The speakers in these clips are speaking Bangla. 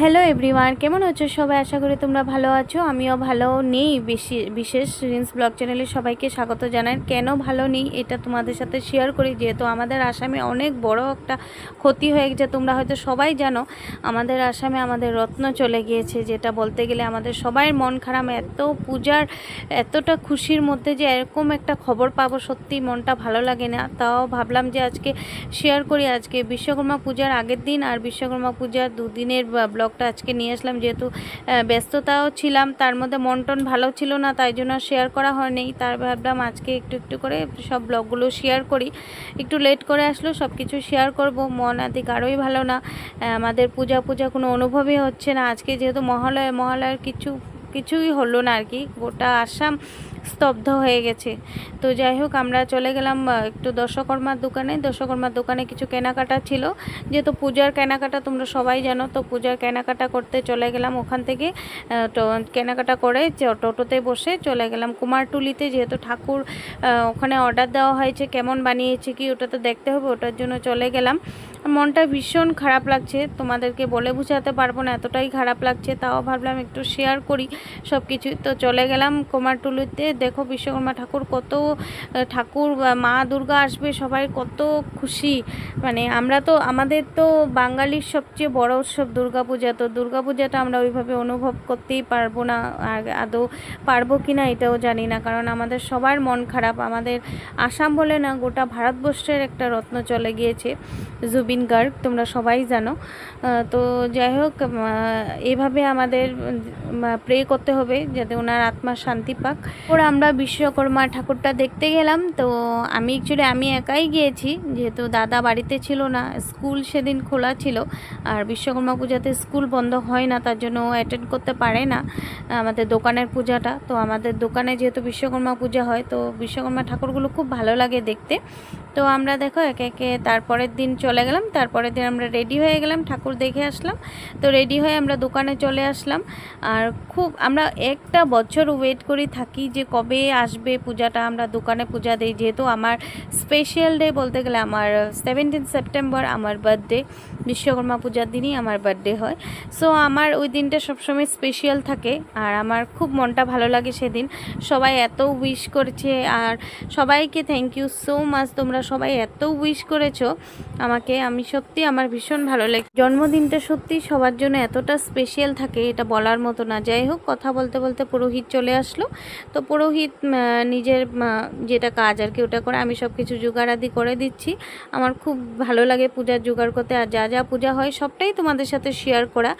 হ্যালো এভরিওয়ান কেমন আছো সবাই? আশা করি তোমরা ভালো আছো, আমিও ভালো নেই। বেশি, বিশেষ রিন্স ব্লগ চ্যানেলে সবাইকে স্বাগত জানাই। কেন ভালো নেই? এটা তোমাদের সাথে শেয়ার করি, যেহেতু আমাদের আসামে অনেক বড় একটা ক্ষতি হয়ে গেছে, তোমরা হয়তো সবাই জানো। আমাদের আসামে আমাদের রত্ন চলে গিয়েছে, যেটা বলতে গেলে আমাদের সবাই মন খারাপ। এত পূজার, এতটা খুশির মধ্যে যে এরকম একটা খবর পাবো সত্যি মনটা ভালো লাগে না। তাও ভাবলাম যে আজকে শেয়ার করি। আজকে বিশ্বকর্মা পূজার আগের দিন আর বিশ্বকর্মা পূজার দুদিনের ব্লগটা আজকে নিয়ে আসলাম, যেহেতু ব্যস্ততাও ছিলাম, তার মধ্যে মন টন ভালো ছিল না, তাই জন্য শেয়ার করা হয়নি। তার ভাবলাম আজকে একটু একটু করে সব ব্লগগুলো শেয়ার করি। একটু লেট করে আসলো সব কিছু শেয়ার করব। মন আদিক আরোই ভালো না। আমাদের পূজা পূজা কোনো অনুভবই হচ্ছে না। আজকে যেহেতু মহালয়া, মহালয়ার কিছু, কিছুই হলো না আর কি। গোটা আসাম স্তব্ধ হয়ে গেছে। তো যাই হোক আমরা চলে গেলাম একটু দশকর্মার দোকানে। দশকর্মার দোকানে কিছু কেনাকাটা ছিল। যেহেতু পূজার কেনাকাটা তোমরা সবাই জানো, তো পূজার কেনাকাটা করতে চলে গেলাম ওখান থেকে। কেনাকাটা করে টোটোতে বসে চলে গেলাম কুমারটুলিতে। যেহেতু ঠাকুর ওখানে অর্ডার দেওয়া হয়েছে, কেমন বানিয়েছে কি ওটা তো দেখতে হবে, ওটার জন্য চলে গেলাম। মনটা ভীষণ খারাপ লাগছে, তোমাদেরকে বলে বোঝাতে পারব না, এতটাই খারাপ লাগছে, তাও ভাবলাম একটু শেয়ার করি সব কিছু তো চলে গেলাম কুমারটুলিতে দেখো বিশ্বকর্মা ঠাকুর কত ঠাকুর মা দুর্গা আসবে, সবাই কত খুশি। মানে আমরা তো, আমাদের তো বাঙালির সবচেয়ে বড় উৎসব দুর্গাপূজা। তো দুর্গাপূজাটা আমরা ওইভাবে অনুভব করতেই পারব না আদৌ পারব কি না এটাও জানি না। কারণ আমাদের সবার মন খারাপ, আমাদের আসাম বলে না, গোটা ভারতবর্ষের একটা রত্ন চলে গিয়েছে, জুবিন গার্গ, তোমরা সবাই জানো। তো যাই হোক এভাবে আমাদের প্রে করতে হবে যাতে ওনার আত্মা শান্তি পাক। ওরা আমরা বিশ্বকর্মা ঠাকুরটা দেখতে গেলাম। তো আমি অ্যাকচুয়ালি আমি একাই গিয়েছি, যেহেতু দাদা বাড়িতে ছিল না, স্কুল সেদিন খোলা ছিল। আর বিশ্বকর্মা পূজাতে স্কুল বন্ধ হয় না, তার জন্য ও অ্যাটেন্ড করতে পারে না, আমাদের দোকানের পূজাটা। তো আমাদের দোকানে যেহেতু বিশ্বকর্মা পূজা হয়, তো বিশ্বকর্মা ঠাকুরগুলো খুব ভালো লাগে দেখতে। তো আমরা দেখো একে একে তারপরের দিন চলে গেলাম, তারপরের দিন আমরা রেডি হয়ে গেলাম, ঠাকুর দেখে আসলাম। তো রেডি হয়ে আমরা দোকানে চলে আসলাম। আর খুব আমরা একটা বছর ওয়েট করি থাকি যে কবে আসবে পূজাটা, আমরা দোকানে পূজা দিই। যেহেতু আমার স্পেশাল ডে বলতে গেলে আমার সেভেন্টিন সেপ্টেম্বর আমার বার্থডে বিশ্বকর্মা পূজার দিনই আমার বার্থডে হয়। সো আমার ওই দিনটা সবসময় স্পেশাল থাকে আর আমার খুব মনটা ভালো লাগে সেদিন। সবাই এত উইশ করছে আর সবাইকে থ্যাংক ইউ সো মাচ তোমরা সবাই এত উইশ করেছ, আমাকে, আমি সত্যি আমার ভীষণ ভালো লাগে, জন্মদিনটা সত্যি সবার জন্য এতটা স্পেশাল থাকে এটা বলার মতো না। যাই হোক, কথা বলতে বলতে পুরোহিত চলে আসলো। তো পুরোহিত নিজের যেটা কাজ আর কি ওটা করে আমি সব কিছু জোগাড় আদি করে দিচ্ছি। আমার খুব ভালো লাগে পূজার জোগাড় করতে আর যা যা পূজা হয় সবটাই তোমাদের সাথে শেয়ার করা।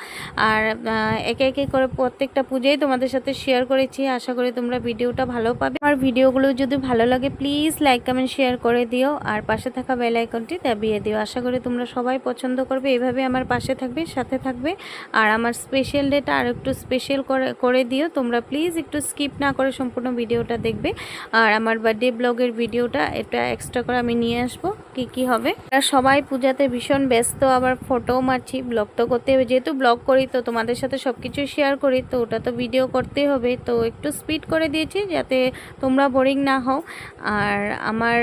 আর একে একে করে প্রত্যেকটা পূজাই তোমাদের সাথে শেয়ার করেছি। আশা করি তোমরা ভিডিওটা ভালো পাবে। আর ভিডিওগুলো যদি ভালো লাগে প্লিজ লাইক কমেন্ট শেয়ার করে দিও। আর পাশে থাকা বেল আইকনটি দাবিয়ে দিও। আশা করি তোমরা সবাই পছন্দ করবে। এভাবে আমার পাশে থাকবে, সাথে থাকবে। আর আমার স্পেশাল ডেটা আর একটু স্পেশাল করে করে দিও। তোমরা প্লিজ একটু স্কিপ না করে সম্পূর্ণ ভিডিওটা দেখবে। আর আমার বার্থডে ব্লগের ভিডিওটা এটা এক্সট্রা করে আমি নিয়ে আসব। কি কি হবে? সবাই পূজাতে ভীষণ ব্যস্ত। আবার ফটোও মারছি ব্লগ তো করতে হবে। যেহেতু ব্লগ করি, তো তোমাদের সাথে সব কিছু শেয়ার করি, তো ওটা তো ভিডিও করতেই হবে। তো একটু স্পিড করে দিয়েছি যাতে তোমরা বোরিং না হও। আর আমার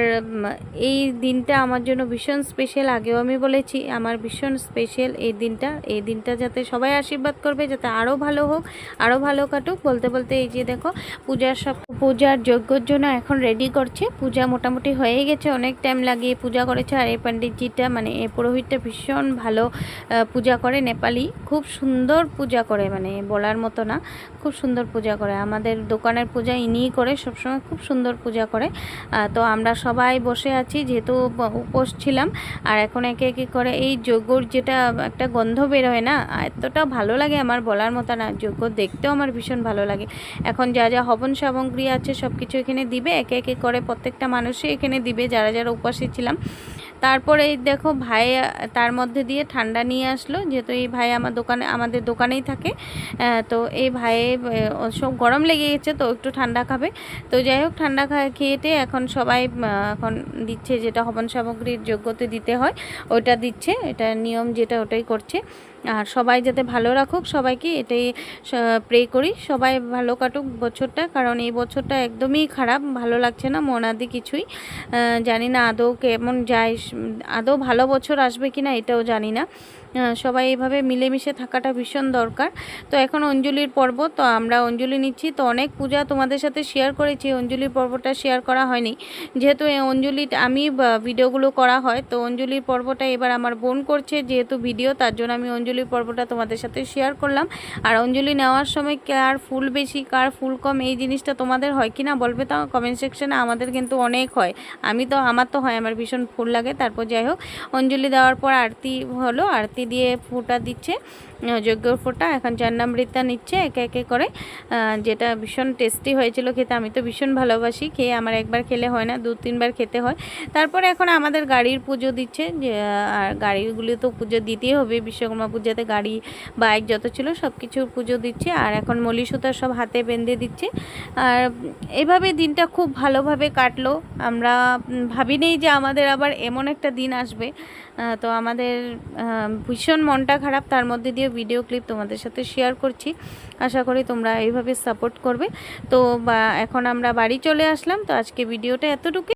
এই দিনটা আমার জন্য ভীষণ স্পেশাল আগেও আমি বলেছি, আমার ভীষণ স্পেশাল এই দিনটা। এই দিনটা যাতে সবাই আশীর্বাদ করবে, যাতে আরও ভালো হোক আরও ভালো কাটুক। বলতে বলতে এই যে দেখো, পূজার সব, পূজার যজ্ঞর জন্য এখন রেডি করছে। পূজা মোটামুটি হয়ে গেছে, অনেক টাইম লাগিয়ে পূজা করেছে। আর এই পণ্ডিতজিটা মানে এই পুরোহিতটা ভীষণ ভালো পূজা করে, নেপালি। খুব সুন্দর পূজা করে মানে বলার মতো না। খুব সুন্দর পূজা করে। আমাদের দোকানের পূজা ইনিই করে, সবসময় খুব সুন্দর পূজা করে। তো আমরা সবাই বসে আছি। যেহেতু উপোস ছিলাম। আর এখন একে একে করে এই যজ্ঞর যেটা একটা গন্ধ বের হয় না, এতটা ভালো লাগে আমার বলার মতো না। যজ্ঞ দেখতেও আমার ভীষণ ভালো লাগে। এখন যা যা হবন সামগ্রী আছে সব কিছু এখানে দিবে, একে একে করে প্রত্যেকটা মানুষই এখানে দিবে, যারা যারা উপাসে ছিলাম। তারপরে এই দেখো ভাই তার মধ্যে দিয়ে ঠান্ডা নিয়ে আসলো, যেহেতু এই ভাই আমার দোকানে, আমাদের দোকানেই থাকে। তো এই ভাইয়ে সব গরম লেগে গেছে, তো একটু ঠান্ডা খাবে। তো যাই হোক, ঠান্ডা খেয়েটে এখন সবাই এখন দিচ্ছে যেটা হবন সামগ্রীর যোগ্যতে দিতে হয় ওইটা দিচ্ছে। এটা নিয়ম যেটা, ওটাই করছে। আর সবাই যাতে ভালো রাখুক, সবাইকে এটাই প্রে করি। সবাই ভালো কাটুক বছরটা, কারণ এই বছরটা একদমই খারাপ, ভালো লাগছে না মনাদি কিছুই। জানি না আদৌ কেমন যায়, আদৌ ভালো বছর আসবে কি না এটাও জানি না। সবাই এইভাবে মিলেমিশে থাকাটা ভীষণ দরকার। তো এখন অঞ্জলির পর্ব, তো আমরা অঞ্জলি নিচ্ছি। তো অনেক পূজা তোমাদের সাথে শেয়ার করেছি, অঞ্জলির পর্বটা শেয়ার করা হয়নি। যেহেতু অঞ্জলি, আমি ভিডিওগুলো করা হয়, তো অঞ্জলির পর্বটা এবার আমার বোন করছে যেহেতু ভিডিও তার জন্য আমি অঞ্জলির পর্বটা তোমাদের সাথে শেয়ার করলাম। আর অঞ্জলি নেওয়ার সময় কার ফুল বেশি, কার ফুল কম, এই জিনিসটা তোমাদের হয় কি না বলবে তো কমেন্ট সেকশানে আমাদের কিন্তু অনেক হয়। আমি তো, আমার তো হয়, আমার ভীষণ ফুল লাগে, তারপর যাই হোক, অঞ্জলি দেওয়ার পর আরতি হলো, আরতি দিয়ে ফোঁটা দিচ্ছে। আহ, যজ্ঞর ফোঁটা এখন চান্নামৃতা নিচ্ছে একে একে করে। যেটা ভীষণ টেস্টি হয়েছিল খেতে আমি তো ভীষণ ভালোবাসি। খেয়ে আমার একবার খেলে হয় না দু তিনবার খেতে হয়। তারপরে এখন আমাদের গাড়ির পুজো দিচ্ছে যে আর গাড়িগুলি তো পুজো দিতেই হবে। বিশ্বকর্মা পূজাতে গাড়ি বাইক যত ছিল সব কিছুর পুজো দিচ্ছে। আর এখন মলি সুতা সব হাতে বেঁধে দিচ্ছে। আর এভাবে দিনটা খুব ভালোভাবে কাটলো। আমরা ভাবিনি যে আমাদের আবার এমন একটা দিন আসবে। তো আমাদের ভীষণ মনটা খারাপ। তার মধ্যে দিয়ে ভিডিও ক্লিপ তোমাদের সাথে শেয়ার করছি। আশা করি তোমরা এইভাবে সাপোর্ট করবে। তো বা, এখন আমরা বাড়ি চলে আসলাম। তো আজকে ভিডিওটা এতটুকু